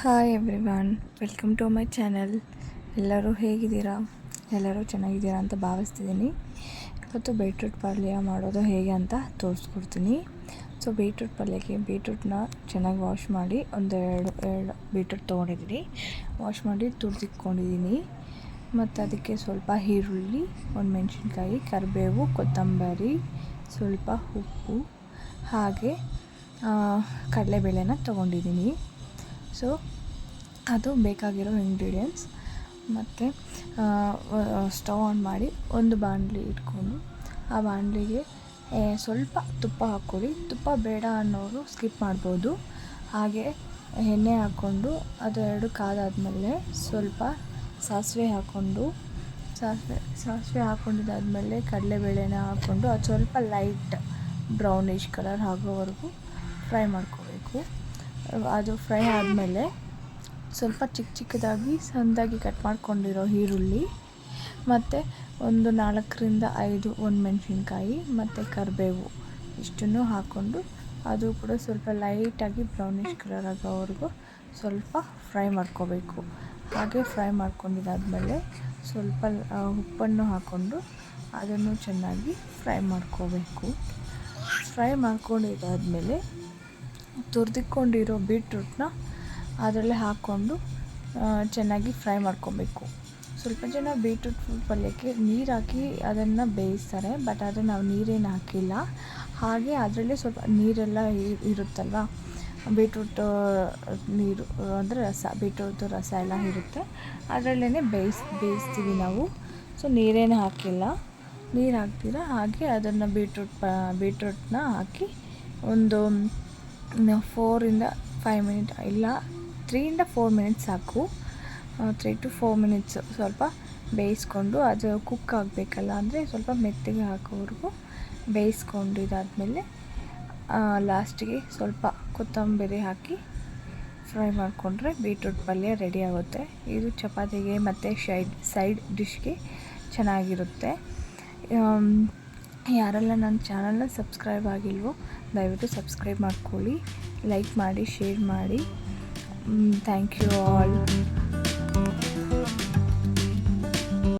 Hi everyone welcome to my channel ಎಲ್ಲರೂ ಹೇಗಿದ್ದೀರಾ? ಎಲ್ಲರೂ ಚೆನ್ನಾಗಿದ್ದೀರಾ ಅಂತ ಭಾವಿಸ್ತಿದ್ದೀನಿ. ಇವತ್ತು ಬೀಟ್ರೂಟ್ ಪಲ್ಯ ಮಾಡೋದು ಹೇಗೆ ಅಂತ ತೋರಿಸ್ಕೊಡ್ತೀನಿ. ಸೊ ಬೀಟ್ರೂಟ್ ಪಲ್ಯಕ್ಕೆ ಬೀಟ್ರೂಟ್ನ ಚೆನ್ನಾಗಿ ವಾಶ್ ಮಾಡಿ ಒಂದು ಎರಡು ಎರಡು ಬೀಟ್ರೂಟ್ ತೊಗೊಂಡಿದ್ದೀನಿ. ವಾಶ್ ಮಾಡಿ ತುರಿದಿಟ್ಕೊಂಡಿದ್ದೀನಿ ಮತ್ತು ಅದಕ್ಕೆ ಸ್ವಲ್ಪ ಈರುಳ್ಳಿ, ಒಂದು ಮೆಣಸಿನ್ಕಾಯಿ, ಕರಿಬೇವು, ಕೊತ್ತಂಬರಿ, ಸ್ವಲ್ಪ ಉಪ್ಪು, ಹಾಗೆ ಕಡಲೆಬೇಳೆನ ತೊಗೊಂಡಿದ್ದೀನಿ. ಸೊ ಅದು ಬೇಕಾಗಿರೋ ಇಂಗ್ರೀಡಿಯೆಂಟ್ಸ್ ಮತ್ತು ಸ್ಟವ್ ಆನ್ ಮಾಡಿ ಒಂದು ಬಾಣಲಿ ಇಟ್ಕೊಂಡು ಆ ಬಾಣಲಿಗೆ ಸ್ವಲ್ಪ ತುಪ್ಪ ಹಾಕ್ಕೊಳ್ಳಿ. ತುಪ್ಪ ಬೇಡ ಅನ್ನೋರು ಸ್ಕಿಪ್ ಮಾಡ್ಬೋದು. ಹಾಗೆ ಎಣ್ಣೆ ಹಾಕ್ಕೊಂಡು ಅದೆರಡು ಕಾದಾದಮೇಲೆ ಸ್ವಲ್ಪ ಸಾಸಿವೆ ಹಾಕ್ಕೊಂಡು, ಸಾಸಿವೆ ಸಾಸಿವೆ ಹಾಕ್ಕೊಂಡಿದ್ದಾದಮೇಲೆ ಕಡಲೆಬೇಳೆನ ಹಾಕ್ಕೊಂಡು ಅದು ಸ್ವಲ್ಪ ಲೈಟ್ ಬ್ರೌನಿಷ್ ಕಲರ್ ಆಗೋವರೆಗೂ ಫ್ರೈ ಮಾಡ್ಕೋಬೇಕು. ಅದು ಫ್ರೈ ಆದಮೇಲೆ ಸ್ವಲ್ಪ ಚಿಕ್ಕ ಚಿಕ್ಕದಾಗಿ ಸಣ್ಣದಾಗಿ ಕಟ್ ಮಾಡ್ಕೊಂಡಿರೋ ಈರುಳ್ಳಿ, ಮತ್ತು ಒಂದು ನಾಲ್ಕರಿಂದ ಐದು ಒಂದು ಮೆಣಸಿನ್ಕಾಯಿ ಮತ್ತು ಕರಿಬೇವು ಇಷ್ಟನ್ನು ಹಾಕ್ಕೊಂಡು ಅದು ಕೂಡ ಸ್ವಲ್ಪ ಲೈಟಾಗಿ ಬ್ರೌನಿಷ್ ಕಲರ್ ಆಗೋವರೆಗೂ ಸ್ವಲ್ಪ ಫ್ರೈ ಮಾಡ್ಕೋಬೇಕು. ಹಾಗೆ ಫ್ರೈ ಮಾಡ್ಕೊಂಡಿದ್ದಾದಮೇಲೆ ಸ್ವಲ್ಪ ಉಪ್ಪನ್ನು ಹಾಕ್ಕೊಂಡು ಅದನ್ನು ಚೆನ್ನಾಗಿ ಫ್ರೈ ಮಾಡ್ಕೋಬೇಕು. ಫ್ರೈ ಮಾಡ್ಕೊಂಡಿದ್ದಾದಮೇಲೆ ತುರಿದಿಕೊಂಡಿರೋ ಬೀಟ್ರೂಟ್ನ ಅದರಲ್ಲೇ ಹಾಕ್ಕೊಂಡು ಚೆನ್ನಾಗಿ ಫ್ರೈ ಮಾಡ್ಕೊಬೇಕು. ಸ್ವಲ್ಪ ಜನ ಬೀಟ್ರೂಟ್ ಪಲ್ಯಕ್ಕೆ ನೀರು ಹಾಕಿ ಅದನ್ನು ಬೇಯಿಸ್ತಾರೆ, ಬಟ್ ಆದರೆ ನಾವು ನೀರೇನು ಹಾಕಿಲ್ಲ. ಹಾಗೆ ಅದರಲ್ಲೇ ಸ್ವಲ್ಪ ನೀರೆಲ್ಲ ಇರುತ್ತಲ್ವ? ಬೀಟ್ರೂಟ್ ನೀರು, ಅಂದರೆ ರಸ, ಬೀಟ್ರೂಟ್ ರಸ ಎಲ್ಲ ಇರುತ್ತೆ. ಅದರಲ್ಲೇ ಬೇಯಿಸ್, ಬೇಯಿಸ್ತೀವಿ ನಾವು. ಸೊ, ನೀರೇನು ಹಾಕಿಲ್ಲ. ನೀರು ಹಾಕ್ತೀರ? ಹಾಗೆ ಅದನ್ನು ಬೀಟ್ರೂಟ್ ಪ ಬೀಟ್ರೂಟ್ನ ಹಾಕಿ ಒಂದು ಫೋರಿಂದ ಫೈವ್ ಮಿನಿಟ್ ಇಲ್ಲ ತ್ರೀಯಿಂದ ಫೋರ್ ಮಿನಿಟ್ಸ್ ಸಾಕು. ತ್ರೀ ಟು ಫೋರ್ ಮಿನಿಟ್ಸ್ ಸ್ವಲ್ಪ ಬೇಯಿಸ್ಕೊಂಡು ಅದು ಕುಕ್ ಆಗಬೇಕಲ್ಲ ಅಂದರೆ ಸ್ವಲ್ಪ ಮೆತ್ತಗೆ ಹಾಕೋವರೆಗೂ ಬೇಯಿಸ್ಕೊಂಡಿದ್ದಾದಮೇಲೆ ಲಾಸ್ಟಿಗೆ ಸ್ವಲ್ಪ ಕೊತ್ತಂಬರಿ ಹಾಕಿ ಫ್ರೈ ಮಾಡಿಕೊಂಡ್ರೆ ಬೀಟ್ರೂಟ್ ಪಲ್ಯ ರೆಡಿ ಆಗುತ್ತೆ. ಇದು ಚಪಾತಿಗೆ ಮತ್ತು ಶೈಡ್ ಸೈಡ್ ಡಿಶ್ಗೆ ಚೆನ್ನಾಗಿರುತ್ತೆ. ಯಾರೆಲ್ಲ ನನ್ನ ಚಾನಲ್ನ ಸಬ್ಸ್ಕ್ರೈಬ್ ಆಗಿಲ್ವೋ ದಯವಿಟ್ಟು ಸಬ್ಸ್ಕ್ರೈಬ್ ಮಾಡ್ಕೊಳ್ಳಿ ಲೈಕ್ ಮಾಡಿ ಶೇರ್ ಮಾಡಿ. Thank you all